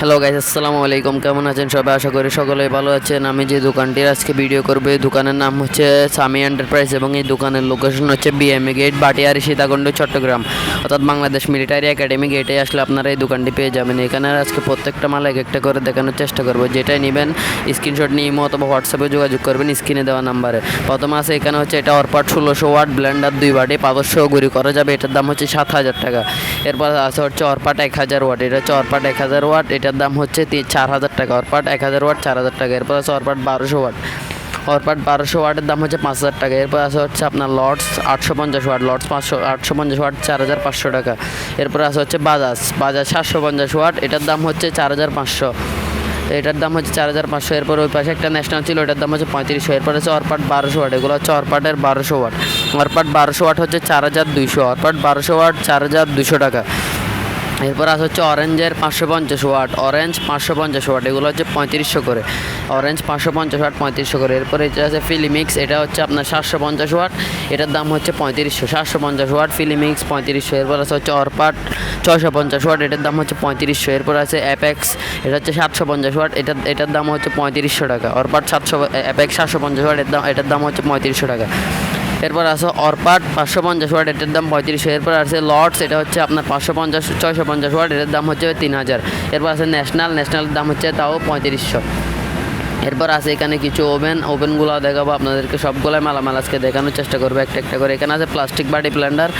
Hello guys আসসালামু আলাইকুম। কেমন আছেন সবাই? আশা করি সকলেই ভালো আছেন। আমি যে দোকানটির আজকে ভিডিও করব, এই দোকানের নাম হচ্ছে সামি এন্টারপ্রাইজ এবং এই দোকানের লোকেশন হচ্ছে বিএমএ গেট বাটিয়ারি সীতাকুণ্ড, চট্টগ্রাম। অর্থাৎ বাংলাদেশ মিলিটারি একাডেমি গেটে আসলে আপনারা এই দোকানটি পেয়ে যাবেন। এখানে আজকে প্রত্যেকটা মাল এক একটা করে দেখানোর চেষ্টা করব। যেটাই নেবেন স্ক্রিনশট নিয়ে ইমো অথবা হোয়াটসঅ্যাপে যোগাযোগ করবেন স্ক্রিনে দেওয়া নাম্বারে। প্রথমে আছে এখানে হচ্ছে এটা অরপাট ষোলোশো ওয়াট ব্লেন্ডার দুই বাটি পাঁচশো গুড়ি করা যাবে। এটার দাম হচ্ছে সাত হাজার টাকা। এরপর আছে হচ্ছে অরপাট এক হাজার ওয়াট। এটা হচ্ছে অরপাট এক হাজার ওয়াট। এটার দাম হচ্ছে চার হাজার টাকা। অরপাট এক হাজার ওয়াট, চার হাজার টাকা। এরপর আছে অরপাট বারোশো ওয়াট। অরপাট বারোশো ওয়াটের দাম হচ্ছে পাঁচ হাজার টাকা। এরপর আছে হচ্ছে আপনার লর্ডস আটশো পঞ্চাশ ওয়াট। লর্ডস পাঁচশো, আটশো পঞ্চাশ ওয়াট, চার হাজার পাঁচশো টাকা। এরপর আছে হচ্ছে বাজাজ। বাজাজ সাতশো পঞ্চাশ ওয়াট। এটার দাম হচ্ছে চার হাজার পাঁচশো। এটার দাম হচ্ছে চার হাজার পাঁচশো। এরপর ওই পাশে একটা ন্যাশনাল ছিল ওটার দাম হচ্ছে পঁয়ত্রিশশো। এরপর হচ্ছে অরপাট বারোশো ওয়াট। এগুলো হচ্ছে অরপাটের বারোশো ওয়াট। অরপাট বারোশো ওয়াট হচ্ছে চার হাজার দুইশো। অরপাট বারোশো ওয়াট, চার হাজার দুশো টাকা। এরপর আছে হচ্ছে অরেঞ্জের পাঁচশো পঞ্চাশ ওয়াট অরেঞ্জ পাঁচশো পঞ্চাশ ওয়াট, এগুলো হচ্ছে পঁয়ত্রিশশো করে। অরেঞ্জ পাঁচশো পঞ্চাশ ওয়াট, পঁয়ত্রিশশো করে। এরপর এটা আছে ফিলিমিক্স এটা হচ্ছে আপনার সাতশো পঞ্চাশ ওয়াট, এটার দাম হচ্ছে পঁয়ত্রিশশো, সাতশো পঞ্চাশ ওয়াট ফিলিমিক্স পঁয়ত্রিশশো। এরপর আছে হচ্ছে অরপাট ছয়শো পঞ্চাশ ওয়াট, এটার দাম হচ্ছে পঁয়ত্রিশশো। এরপর আছে অ্যাপেক্স এটা হচ্ছে সাতশো পঞ্চাশ ওয়াট এটা এটার দাম হচ্ছে পঁয়ত্রিশশো টাকা। অরপাট সাতশো অ্যাপেক্স সাতশো পঞ্চাশ ওয়াট, এর দাম, এটার দাম হচ্ছে পঁয়ত্রিশশো টাকা। এরপর আছে অরপাট পাঁচশো পঞ্চাশ ওয়াট, এটার দাম পঁয়ত্রিশশো এরপর আছে লর্ডস, এটা হচ্ছে আপনার পাঁচশো পঞ্চাশ, ছয়শো পঞ্চাশ ওয়াট, এটার দাম হচ্ছে তিন হাজার। এরপর আছে ন্যাশনাল ন্যাশনালের দাম হচ্ছে তাও পঁয়ত্রিশশো। এরপর আছে এখানে কিছু ওভেন ওভেনগুলো দেখাবো আপনাদেরকে। সবগুলোই মালামাল আজকে দেখানোর চেষ্টা করব, একটা একটা করে। এখানে আছে প্লাস্টিক বাটি ব্লেন্ডার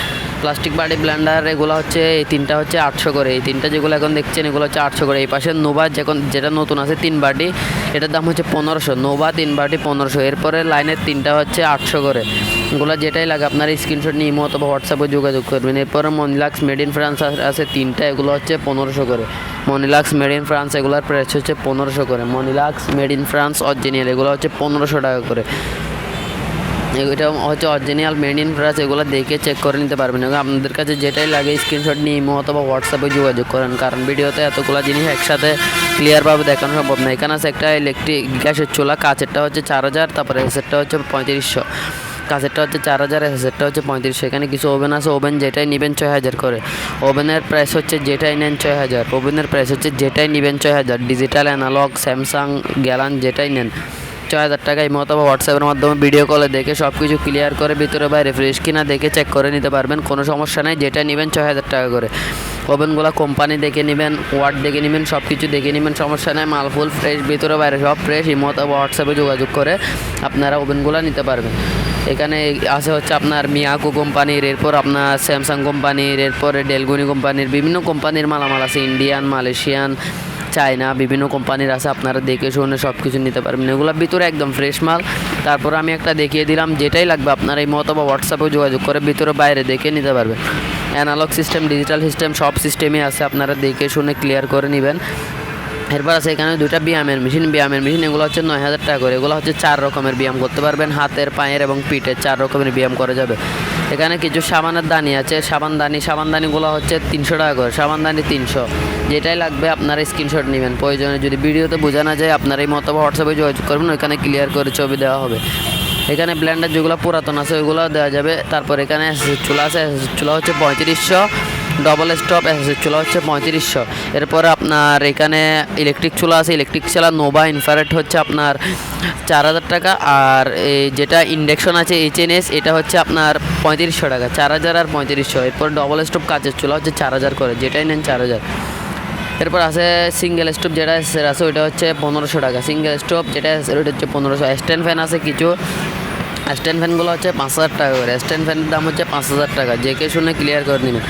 প্লাস্টিক বাটি ব্লেন্ডার, এগুলো হচ্ছে এই তিনটা হচ্ছে আটশো করে। এই তিনটা যেগুলো এখন দেখছেন, এগুলো হচ্ছে আটশো করে। এই পাশে নোভা যখন যেটা নতুন আছে তিন বাটি, এটার দাম হচ্ছে পনেরোশো। নোভা তিন বাটি পনেরোশো। এরপরে লাইনের তিনটা হচ্ছে আটশো করে। এগুলো যেটাই লাগে, আপনার স্ক্রিনশট নিয়ে ইমো অথবা হোয়াটসঅ্যাপে যোগাযোগ করবেন। এরপরে মনিলাক্স মেড ইন ফ্রান্স আছে তিনটা, এগুলো হচ্ছে পনেরোশো করে। মনিলাক্স মেড ইন ফ্রান্স এগুলোর প্রাইস হচ্ছে পনেরোশো করে। মনিলাক্স মেড ইন ফ্রান্স অরিজিনাল এগুলো হচ্ছে পনেরোশো টাকা করে। এটা হচ্ছে অরিজিনাল মেড ইন ফ্রান্স এগুলো দেখে চেক করে নিতে পারবেন। এবং আপনাদের কাছে যেটাই লাগে স্ক্রিনশট নিয়ে ইমো অথবা হোয়াটসঅ্যাপে যোগাযোগ করেন। কারণ ভিডিওতে এতগুলো জিনিস একসাথে ক্লিয়ারভাবে দেখানো সম্ভব না। এখানে আছে একটা ইলেকট্রিক গ্যাসের চুলা, কাচেরটা হচ্ছে চার হাজার, তারপরে এসেরটা হচ্ছে পঁয়ত্রিশশো। কাছেরটা হচ্ছে চার হাজার এসেরটা হচ্ছে পঁয়ত্রিশশো। এখানে কিছু ওভেন আছে ওভেন যেটাই নেবেন ছয় হাজার করে। ওভেনের প্রাইস হচ্ছে যেটাই নেন ছয় হাজার। ওভেনের প্রাইস হচ্ছে যেটাই নেবেন ছয় হাজার। ডিজিটাল অ্যানালগ স্যামসাং গ্যালান যেটাই নেন। ছয় হাজার টাকা এই মতো হোয়াটসঅ্যাপের মাধ্যমে ভিডিও কলে দেখে সব কিছু ক্লিয়ার করে ভিতরে বাইরে ফ্রেশ কিনা দেখে চেক করে নিতে পারবেন, কোনো সমস্যা নেই, যেটা নেবেন ছয় হাজার টাকা করে। ওভেনগুলো কোম্পানি দেখে নেবেন ওয়ার্ড দেখে নেবেন সব কিছু দেখে নেবেন, সমস্যা নেই, মাল ফুল ফ্রেশ ভিতরে বাইরে সব ফ্রেশ এই মতো হোয়াটসঅ্যাপে যোগাযোগ করে আপনারা ওভেনগুলো নিতে পারবেন। এখানে আছে হচ্ছে আপনার মিয়াকো কোম্পানির, এরপর আপনার স্যামসাং কোম্পানির, এরপরে ডেলগুনি কোম্পানির, বিভিন্ন কোম্পানির মালামাল আছে ইন্ডিয়ান মালয়েশিয়ান চায়না, বিভিন্ন কোম্পানির আছে, আপনারা দেখে শুনে সব কিছু নিতে পারবেন। এগুলোর ভিতরে একদম ফ্রেশ মাল। তারপর আমি একটা দেখিয়ে দিলাম, যেটাই লাগবে আপনারা এই মতো বা হোয়াটসঅ্যাপে যোগাযোগ করে, ভিতরে বাইরে দেখে নিতে পারবেন। অ্যানালগ সিস্টেম ডিজিটাল সিস্টেম সব সিস্টেমই আছে, আপনারা দেখে শুনে ক্লিয়ার করে নেবেন। এরপর আছে এখানে দুইটা ব্যায়ামের মেশিন। ব্যায়ামের মেশিন এগুলো হচ্ছে নয় হাজার টাকা করে। এগুলো হচ্ছে চার রকমের ব্যায়াম করতে পারবেন। হাতের, পায়ের এবং পিঠের চার রকমের ব্যায়াম করা যাবে। এখানে কিছু সাবানের দানি আছে। সাবানদানি সাবানদানিগুলো সাবান দানিগুলো হচ্ছে তিনশো টাকা করে। সাবানদানি তিনশো। যেটাই লাগবে আপনারা স্ক্রিনশট নেবেন। প্রয়োজনে যদি ভিডিওতে বোঝা না যায়, আপনার এই মতো হোয়াটসঅ্যাপে যোগাযোগ করবেন। ওইখানে ক্লিয়ার করে ছবি দেওয়া হবে। এখানে ব্লেন্ডার যেগুলো পুরাতন আছে, ওইগুলো দেওয়া যাবে। তারপর এখানে চুলা আছে চুলা হচ্ছে পঁয়ত্রিশশো। ডবল স্টপ এসএসের চুলা হচ্ছে পঁয়ত্রিশশো। এরপর আপনার এখানে ইলেকট্রিক চুলা আছে ইলেকট্রিক চুলা নোভা ইনফারেট হচ্ছে আপনার চার হাজার টাকা। আর এই যেটা ইন্ডাকশন আছে এইচএনএস এটা হচ্ছে আপনার পঁয়ত্রিশশো টাকা, চার হাজার আর পঁয়ত্রিশশো। এরপর ডবল স্টপ কাচের চুলা হচ্ছে চার হাজার করে, যেটাই নেন চার হাজার। এরপর আছে সিঙ্গেল স্টোভ যেটা আছে ওইটা হচ্ছে পনেরোশো টাকা। সিঙ্গেল স্টোভ যেটা ওইটা হচ্ছে পনেরোশো। স্ট্যান্ড ফ্যান আছে কিছু। স্ট্যান্ড ফ্যানগুলো হচ্ছে পাঁচ হাজার টাকা করে। স্ট্যান্ড ফ্যানের দাম হচ্ছে পাঁচ হাজার টাকা। যে কে শুনে ক্লিয়ার করে নেবেন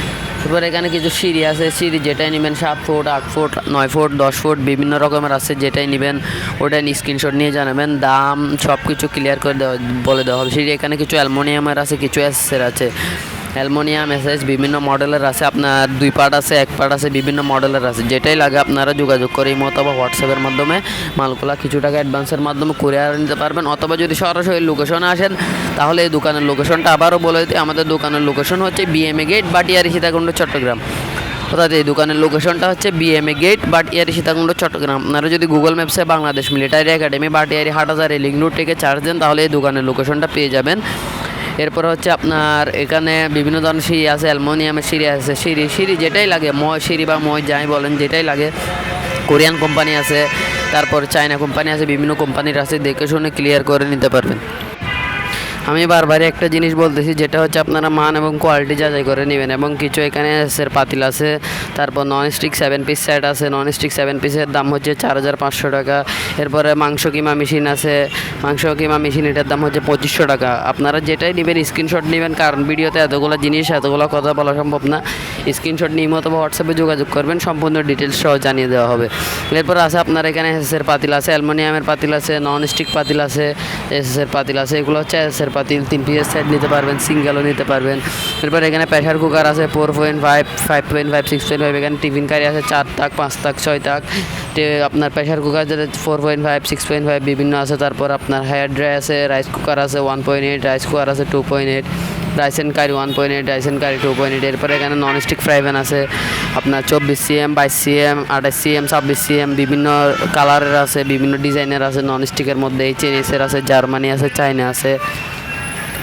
এবার এখানে কিছু সিঁড়ি আছে। সিঁড়ি যেটাই নেবেন সাত ফুট, আট ফুট, নয় ফুট, দশ ফুট, বিভিন্ন রকমের আছে। যেটাই নেবেন, ওটাই স্ক্রিনশট নিয়ে জানাবেন। দাম সব কিছু ক্লিয়ার করে দেওয়া বলে দেওয়া হবে। সিঁড়ি এখানে কিছু অ্যালমোনিয়ামের আছে, কিছু অ্যাসের আছে। অ্যালমোনিয়াম এসএস বিভিন্ন মডেলের আছে, আপনার দুই পার্ট আছে, এক পার্ট আছে, বিভিন্ন মডেলের আছে। যেটাই লাগে আপনারা যোগাযোগ করে এই মতো বা হোয়াটসঅ্যাপের মাধ্যমে মালগুলা কিছু টাকা অ্যাডভান্সের মাধ্যমে কুরিয়ার নিতে পারবেন। অথবা যদি সরাসরি লোকেশনে আসেন, তাহলে এই দোকানের লোকেশনটা আবারও বলে দিই, আমাদের দোকানের লোকেশন হচ্ছে বিএমএ গেট বাটিয়ারি সীতাকুণ্ড, চট্টগ্রাম। অর্থাৎ এই দোকানের লোকেশনটা হচ্ছে বিএমএ গেট বাটিয়ারি সীতাকুণ্ড, চট্টগ্রাম। আপনারা যদি গুগল ম্যাপসে বাংলাদেশ মিলিটারি একাডেমি বাটিয়ারি হাটাজার লিঙ্ক রুট থেকে চার্জ দেন, তাহলে এই দোকানের লোকেশনটা পেয়ে যাবেন। এরপর হচ্ছে আপনার এখানে বিভিন্ন ধরনের সিঁড়ি আছে, অ্যালমোনিয়ামের সিঁড়ি আছে। সিঁড়ি সিঁড়ি যেটাই লাগে ময় সিঁড়ি বা ময় যাই বলেন, যেটাই লাগে। কোরিয়ান কোম্পানি আছে, তারপর চায়না কোম্পানি আছে, বিভিন্ন কোম্পানির আছে, দেখে শুনে ক্লিয়ার করে নিতে পারবেন। আমি বারবারই একটা জিনিস বলতেছি, যেটা হচ্ছে আপনারা মান এবং কোয়ালিটি যাচাই করে নেবেন এবং কিছু এখানে এসের পাতিল আছে, তারপর non stick seven piece set আছে নন স্টিক সেভেন পিসের দাম হচ্ছে চার হাজার পাঁচশো টাকা, এরপরে মাংস কিমা মেশিন আছে, মাংস কিমা মেশিন এটার দাম হচ্ছে পঁচিশশো টাকা। আপনারা যেটাই নেবেন স্ক্রিনশট নেবেন, কারণ ভিডিওতে এতগুলো জিনিস, এতগুলো কথা বলা সম্ভব না স্ক্রিনশট নিয়ে অথবা হোয়াটসঅ্যাপে যোগাযোগ করবেন, সম্পূর্ণ ডিটেলস সহ জানিয়ে দেওয়া হবে। এরপর আছে আপনার এখানে এসএসের পাতিল আছে অ্যালমোনিয়ামের পাতিল আছে নন স্টিক পাতিল আছে এসএসের পাতিল আছে, এগুলো হচ্ছে এসএসের পাতিল তিন পিসের সেট নিতে পারবেন সিঙ্গেলও নিতে পারবেন। এরপর এখানে প্রেশার কুকার আছে four point five five point five six point five এখানে টিফিন কারি আছে, চার তাক, পাঁচ তাক, ছয় তাক। আপনার প্রেশার কুকার যেটা four point five six point five বিভিন্ন আছে, তারপর আপনার হেয়ার ড্রাই আছে রাইস কুকার আছে one point eight rice cooker আছে টু পয়েন্ট এইট রাইসেন কারি ওয়ান পয়েন্ট এইট রাইসেন কারি টু পয়েন্ট এইট এরপরে এখানে নন স্টিক ফ্রাই প্যান আছে, আপনার চব্বিশ সিএম বাইশ সিএম আঠাশ সিএম ছাব্বিশ সিএম বিভিন্ন কালারের আছে, বিভিন্ন ডিজাইনের আছে নন স্টিকের মধ্যে এইচএনএসের আছে জার্মানি আছে চায়না আছে।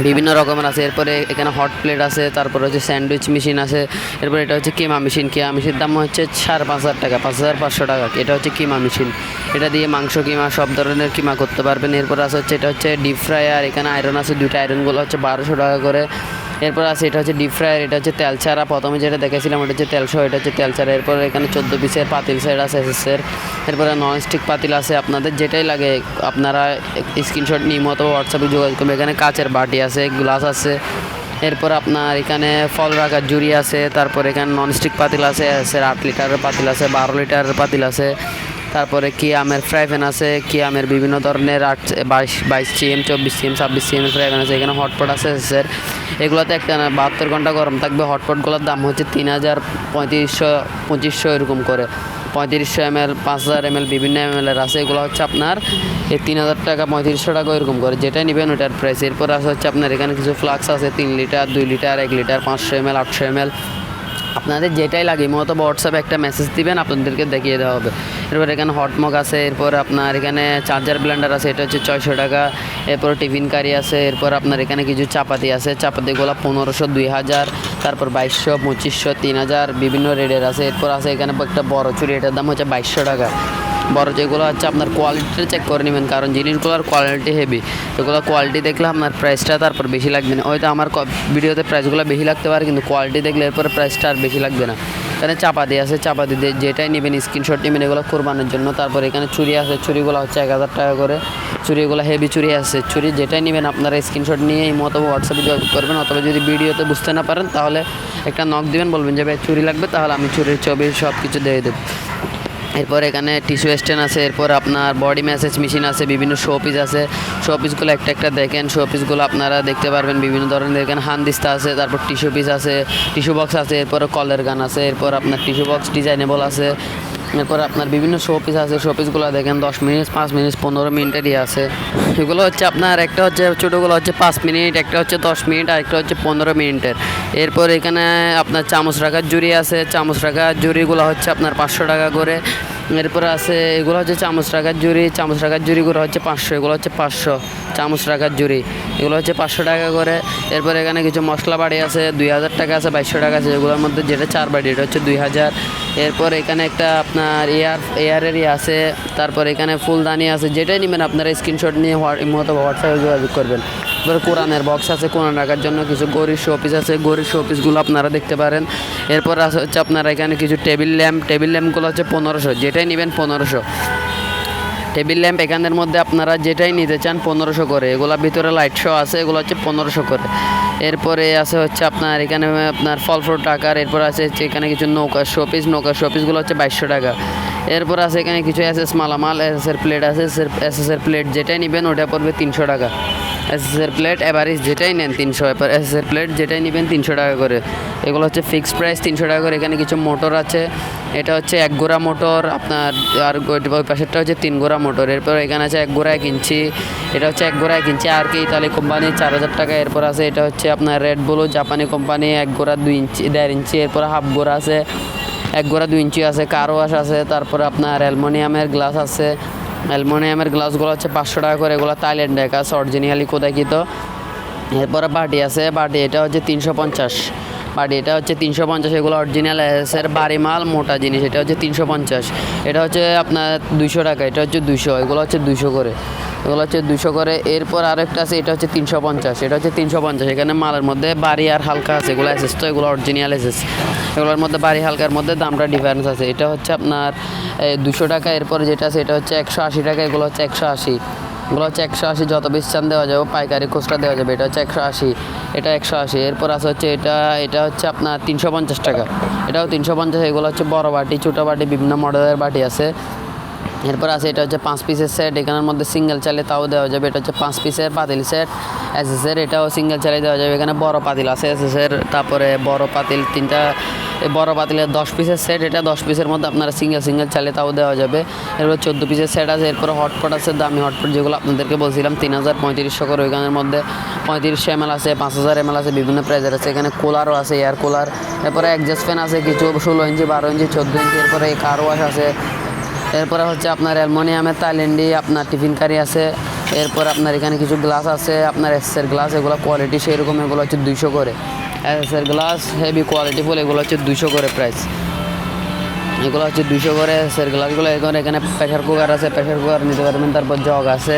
বিভিন্ন রকমের আছে। এরপরে এখানে হট প্লেট আছে, তারপরে হচ্ছে স্যান্ডউইচ মেশিন আছে, এরপরে এটা হচ্ছে কেমা মেশিন কিমা মেশিনের দাম হচ্ছে সাড়ে পাঁচ হাজার টাকা, পাঁচ হাজার পাঁচশো টাকা। এটা হচ্ছে কিমা মেশিন এটা দিয়ে মাংস কিমা, সব ধরনের কিমা করতে পারবেন। এরপর আছে হচ্ছে, এটা হচ্ছে ডিপ ফ্রায়ার এখানে আয়রন আছে, দুইটা আয়রনগুলো হচ্ছে বারোশো টাকা করে। এরপর আছে, এটা হচ্ছে ডিপ ফ্রায়ার এটা হচ্ছে তেল ছাড়া। প্রথমে যেটা দেখেছিলাম ওটা হচ্ছে তেল সহ, এটা হচ্ছে তেল ছাড়া। এরপর এখানে চোদ্দ পিসের পাতিল সেট আছে এসএসের এরপরে নন স্টিক পাতিল আছে, আপনাদের যেটাই লাগে, আপনারা স্ক্রিনশট নিয়ে মতো হোয়াটসঅ্যাপে যোগাযোগ করবেন। এখানে কাচের বাটি আছে, গ্লাস আছে। এরপর আপনার এখানে ফল রাখার জুড়ি আছে, তারপর এখানে ননস্টিক পাতিল আছে এসের আট লিটারের পাতিল আছে, বারো লিটারের পাতিল আছে। তারপরে কি আমের ফ্রাই প্যান আছে কি আমের বিভিন্ন ধরনের আট, বাইশ বাইশ সিএম চব্বিশ সিএম ছাব্বিশ সিএমের ফ্রাই প্যান আছে, এখানে হটপট আছে স্যার এগুলোতে একটা বাহাত্তর ঘণ্টা গরম থাকবে হটপটগুলোর দাম হচ্ছে তিন হাজার পঁয়ত্রিশশো, পঁচিশশো এরকম করে। পঁয়ত্রিশশো এম এল পাঁচ হাজার এম এল বিভিন্ন এম এল এর আছে, এগুলো হচ্ছে আপনার এই তিন হাজার টাকা, পঁয়ত্রিশশো টাকা এরকম করে যেটা নেবেন ওটার প্রাইস এরপর আছে হচ্ছে আপনার এখানে কিছু ফ্লাক্স আছে, তিন লিটার, দুই লিটার, এক লিটার, পাঁচশো এম এল আটশো এম এল আপনাদের যেটাই লাগে মতো হোয়াটসঅ্যাপে একটা মেসেজ দিবেন, আপনাদেরকে দেখিয়ে দেওয়া হবে। এরপর এখানে হটমগ আছে, এরপর আপনার এখানে চার্জার ব্লেন্ডার আছে, এটা হচ্ছে ছয়শো টাকা। এরপর টিফিন কারি আছে, এরপর আপনার এখানে কিছু চাপাতি আছে চাপাতিগুলো পনেরোশো, দুই হাজার, তারপর বাইশশো, পঁচিশশো, তিন হাজার, বিভিন্ন রেটের আছে। এরপর আছে এখানে একটা বড় চুরি, এটার দাম হচ্ছে বাইশশো টাকা। বড় যেগুলো হচ্ছে আপনার কোয়ালিটিটা চেক করে নেবেন, কারণ জিনিসগুলোর কোয়ালিটি হেভি এগুলো কোয়ালিটি দেখলে আপনার প্রাইসটা তারপর বেশি লাগবে না। হয়তো আমার ভিডিওতে প্রাইসগুলো বেশি লাগতে পারে, কিন্তু কোয়ালিটি দেখলে এরপরে প্রাইসটা আর বেশি লাগবে না। এখানে চাপাতি আছে, চাপাতি দিয়ে যেটাই নেবেন স্ক্রিনশট নেবেন, এগুলো কোরবানোর জন্য। তারপর এখানে চুরি আছে, চুরিগুলো হচ্ছে এক হাজার টাকা করে। চুরিগুলো হেভি চুরি আছে। চুরি যেটাই নেবেন, আপনারা স্ক্রিনশট নিয়ে এই মতো হোয়াটসঅ্যাপে যোগাযোগ করবেন, অথবা যদি ভিডিওতে বুঝতে না পারেন, তাহলে একটা নক দিবেন, বলবেন যে, ভাই, চুরি লাগবে, তাহলে আমি চুরির ছবি সব কিছু দিয়ে দেবো। এরপর এখানে টিস্যু স্ট্যান্ড আছে, এরপর আপনার বডি ম্যাসেজ মেশিন আছে, বিভিন্ন শো পিস আছে। শো পিসগুলো একটা একটা দেখেন শো পিসগুলো আপনারা দেখতে পারবেন বিভিন্ন ধরনের। এখানে হানদিস্তা আছে, তারপর টিস্যু পিস আছে, টিস্যু বক্স আছে, এরপর কলের গান আছে, এরপর আপনার টিস্যু বক্স ডিজাইনেবল আছে। এরপর আপনার বিভিন্ন শো পিস আছে শো পিসগুলো দেখেন, দশ মিনিট, পাঁচ মিনিট, পনেরো মিনিটেরই আছে। এগুলো হচ্ছে আপনার, একটা হচ্ছে ছোটোগুলো হচ্ছে পাঁচ মিনিট, একটা হচ্ছে দশ মিনিট, আর একটা হচ্ছে পনেরো মিনিটের। এরপর এখানে আপনার চামচ রাখার জুড়ি আছে, চামচ রাখার জুড়িগুলো হচ্ছে আপনার পাঁচশো টাকা করে। এরপর আছে, এগুলো হচ্ছে চামচ রাখার জুড়ি, চামচ রাখার জুড়িগুলো হচ্ছে পাঁচশো, এগুলো হচ্ছে পাঁচশো চামচ রাখার জুড়ি। এগুলো হচ্ছে পাঁচশো টাকা করে। এরপর এখানে কিছু মশলা বাড়ি আছে, দুই হাজার টাকা আছে, বাইশশো টাকা আছে, এগুলোর মধ্যে যেটা চার বাড়ি, এটা হচ্ছে দুই হাজার। এরপর এখানে একটা আপনার এয়ার, এয়ারেরই আছে, তারপর এখানে ফুলদানি আছে, যেটাই নেবেন আপনারা স্ক্রিনশট নিয়ে মতো হোয়াটসঅ্যাপে যোগাযোগ করবেন। এরপর কোরআনের বক্স আছে, কোরআন রাখার জন্য কিছু গরির শোপিস আছে। গরির শোপিসগুলো আপনারা দেখতে পারেন। এরপর আছে হচ্ছে আপনারা এখানে কিছু টেবিল ল্যাম্প টেবিল ল্যাম্পগুলো হচ্ছে পনেরোশো। যেটাই নেবেন পনেরোশো। টেবিল ল্যাম্প এখানের মধ্যে আপনারা যেটাই নিতে চান পনেরোশো করে। এগুলো ভিতরে লাইট শো আছে, এগুলো হচ্ছে পনেরোশো করে। এরপরে আছে হচ্ছে আপনার এখানে আপনার ফল ফ্রুট টাকার এরপর আছে হচ্ছে এখানে কিছু নৌকা শোপিস নৌকা শোপিসগুলো হচ্ছে বাইশশো টাকা। এরপর আছে এখানে কিছু এস এস মালামাল এস এর প্লেট আছে এস এস এর প্লেট যেটাই নেবেন ওটা পড়বে তিনশো টাকা। এস এস এর প্লেট এভারেজ যেটাই নেন তিনশো এস এস এর প্লেট যেটাই নেবেন তিনশো টাকা করে। এগুলো হচ্ছে ফিক্সড প্রাইস তিনশো টাকা করে। এখানে কিছু মোটর আছে। এটা হচ্ছে এক গোড়া মোটর আপনার আর ওই- পাশেরটা হচ্ছে তিন গোড়া মোটর এরপর এখানে আছে এক গোড়া এক ইঞ্চি। এটা হচ্ছে এক গোড়া এক ইঞ্চি আর কি ইতালি কোম্পানি চার হাজার টাকা। এরপর আছে এটা হচ্ছে আপনার রেড বুলু জাপানি কোম্পানি এক গোড়া দুই ইঞ্চি, দেড় ইঞ্চি। এরপর হাফ গোড়া আছে এক গোড়া দুই ইঞ্চি আছে কার ওয়াশ আছে, তারপরে আপনার অ্যালমোনিয়ামের গ্লাস আছে। অ্যালমোনিয়ামের গ্লাসগুলো হচ্ছে পাঁচশো টাকা করে, এগুলো থাইল্যান্ড এক আছে অরিজিনালি কোথায় কিতো এরপরে বাটি আছে, বাটি এটা হচ্ছে তিনশো পঞ্চাশ। বাট এটা হচ্ছে তিনশো পঞ্চাশ, এগুলো অরিজিনাল এসের বাড়ি মাল মোটা জিনিস, এটা হচ্ছে তিনশো পঞ্চাশ। এটা হচ্ছে আপনার দুইশো টাকা, এটা হচ্ছে দুইশো, এগুলো হচ্ছে দুইশো করে। এগুলো হচ্ছে দুশো করে। এরপর আরেকটা আছে, এটা হচ্ছে তিনশো পঞ্চাশ, এটা হচ্ছে তিনশো পঞ্চাশ। এখানে মালের মধ্যে বাড়ি আর হালকা আছে, এগুলো এসেস তো এগুলো অরিজিনাল এসেস এগুলোর মধ্যে বাড়ি হালকার মধ্যে দামটা ডিফারেন্স আছে। এটা হচ্ছে আপনার দুশো টাকা। এরপর যেটা আছে, এটা হচ্ছে একশো আশি টাকা, এগুলো হচ্ছে একশো আশি। এগুলো হচ্ছে একশো আশি, যত পিস চান দেওয়া যাবে, পাইকারি খুচরা দেওয়া যাবে। এটা হচ্ছে একশো আশি, এটা একশো আশি। এরপর আছে হচ্ছে এটা এটা হচ্ছে আপনার তিনশো পঞ্চাশ টাকা। এটাও তিনশো পঞ্চাশ, এগুলো হচ্ছে বড় বাটি, ছোটো বাটি, বিভিন্ন মডেলের বাটি আছে। এরপর আছে, এটা হচ্ছে পাঁচ পিসের সেট এখানের মধ্যে সিঙ্গেল চালে তাও দেওয়া যাবে, এটা হচ্ছে পাঁচ পিসের পাতিল সেট এসএসের এটাও সিঙ্গেল চালে দেওয়া যাবে, এখানে বড় পাতিল আছে এসএসের তারপরে বড় পাতিল তিনটা বড় পাতিলের দশ পিসের সেট এটা দশ পিসের মধ্যে আপনারা সিঙ্গেল সিঙ্গেল চালে তাও দেওয়া যাবে, এরপর চোদ্দ পিসের সেট আছে, এরপর হটপট আছে, দামি হটপট যেগুলো আপনাদেরকে বলছিলাম, তিন হাজার পঁয়ত্রিশশো করে ওইখানের মধ্যে পঁয়ত্রিশশো এম আছে, পাঁচ হাজার এম আছে, বিভিন্ন প্রাইজের আছে, এখানে কুলারও আছে এয়ার কুলার এরপরে অ্যাডজাস্ট ফ্যান আছে, কিছু ষোলো ইঞ্চি, বারো ইঞ্চি, চোদ্দ ইঞ্চি, এরপরে কার ওয়াশ আছে এরপরে হচ্ছে আপনার অ্যালমোনিয়ামের তাইল্যান্ডি, আপনার টিফিন কারি আছে, এরপর আপনার এখানে কিছু গ্লাস আছে, আপনার এসের গ্লাস, এগুলো কোয়ালিটি সেই রকম এগুলো হচ্ছে দুইশো করে। এসের গ্লাস হেভি কোয়ালিটি ফুল এগুলো হচ্ছে দুইশো করে প্রাইস এগুলো হচ্ছে দুইশো করে এসের গ্লাসগুলো এখন এখানে প্রেশার কুকার আছে প্রেশার কুকার নিতে পারবেন, তারপর জগ আছে।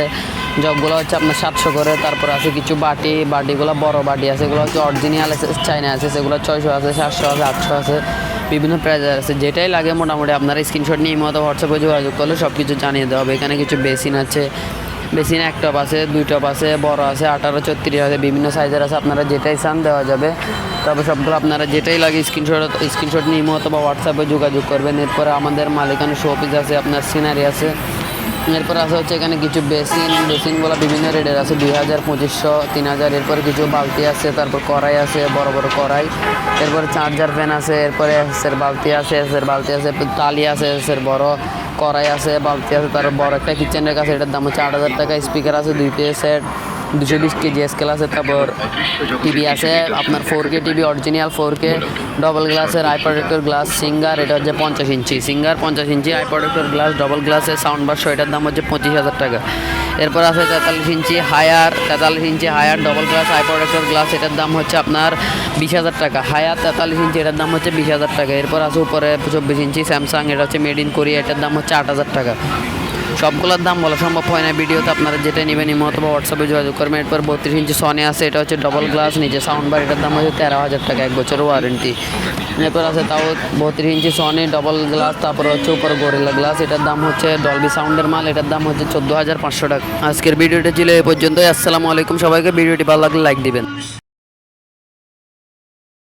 জগগুলো হচ্ছে আপনার সাতশো করে, তারপর আছে কিছু বাটি, বাটিগুলো বড় বাটি আছে, এগুলো হচ্ছে অরিজিনাল আছে চাইনা আছে, সেগুলো ছয়শো আছে, সাতশো আছে, আটশো আছে। বিভিন্ন প্রাইজার আছে, যেটাই লাগে মোটামুটি। আপনারা স্ক্রিনশট নিয়ে মতো হোয়াটসঅ্যাপে যোগাযোগ করলে সব কিছু জানিয়ে দেওয়া হবে। এখানে কিছু বেসিন আছে। বেসিন এক টপ আছে, দুই টপ আছে, বড় আছে, আঠারো, ছত্রিশ আছে, বিভিন্ন সাইজের আছে। আপনারা যেটাই চান দেওয়া যাবে। তারপর সবগুলো আপনারা যেটাই লাগে স্ক্রিনশট স্ক্রিনশট নিয়ে মতো বা হোয়াটসঅ্যাপে যোগাযোগ করবেন। এরপরে আমাদের মালিকানা শোপিস আছে, আপনার সিনারি আছে। এরপর আছে হচ্ছে এখানে কিছু বেসিন, বেসিনগুলো বিভিন্ন রেটের আছে, দুই হাজার, পঁচিশশো, তিন হাজার, এরপর কিছু বালতি আছে, তারপর কড়াই আছে, বড় বড় কড়াই, এরপরে চার্জার ফ্যান আছে, এরপরে এসের বালতি আছে এসের বালতি আছে, তালি আছে এসের বড় কড়াই আছে, বালতি আছে, তারপর বড় একটা কিচেনের কাছে, এটার দাম হচ্ছে আট হাজার টাকা স্পিকার আছে, দুইটি সেট বিশ কেজি স্কেল আছে, তারপর টিভি আছে, আপনার four K TV original four K double গ্লাসের আই প্রোডেক্টর গ্লাস সিঙ্গার এটা হচ্ছে পঞ্চাশ ইঞ্চি। সিঙ্গার পঞ্চাশ inch eye protector glass double গ্লাসের সাউন্ড বাক্স এটার দাম হচ্ছে পঁচিশ হাজার টাকা। এরপর আছে তেতাল্লিশ ইঞ্চি হায়ার তেতাল্লিশ inch Haier double glass eye protector glass এটার দাম হচ্ছে আপনার বিশ হাজার টাকা। হায়ার তেতাল্লিশ ইঞ্চি, এটার দাম হচ্ছে বিশ হাজার টাকা। এরপর আছে উপরে চব্বিশ ইঞ্চি স্যামসাং এটা হচ্ছে মেড ইন কোরিয়া এটার দাম হচ্ছে আট হাজার টাকা। সবগুলোর দাম বলা সম্ভব হয় না। ভিডিওতে আপনারা যেটা নেবেন, ইমো অথবা হোয়াটসঅ্যাপে যোগাযোগ করবেন পর বত্রিশ ইঞ্চি সনি আছে, এটা হচ্ছে ডবল গ্লাস নিচে সাউন্ড বার এটার দাম হচ্ছে তেরো হাজার টাকা, এক বছর ওয়ারেন্টি এরপর আছে তাও বত্রিশ ইঞ্চি সনি ডবল গ্লাস তারপর হচ্ছে উপর গোরেলা গ্লাস এটার দাম হচ্ছে ডলবি সাউন্ডের মাল, এটার দাম হচ্ছে চোদ্দ হাজার পাঁচশো টাকা। আজকের ভিডিওটি ছিল এ পর্যন্তই, আসসালামু আলাইকুম সবাইকে, ভিডিওটি ভালো লাগলে লাইক দিবেন।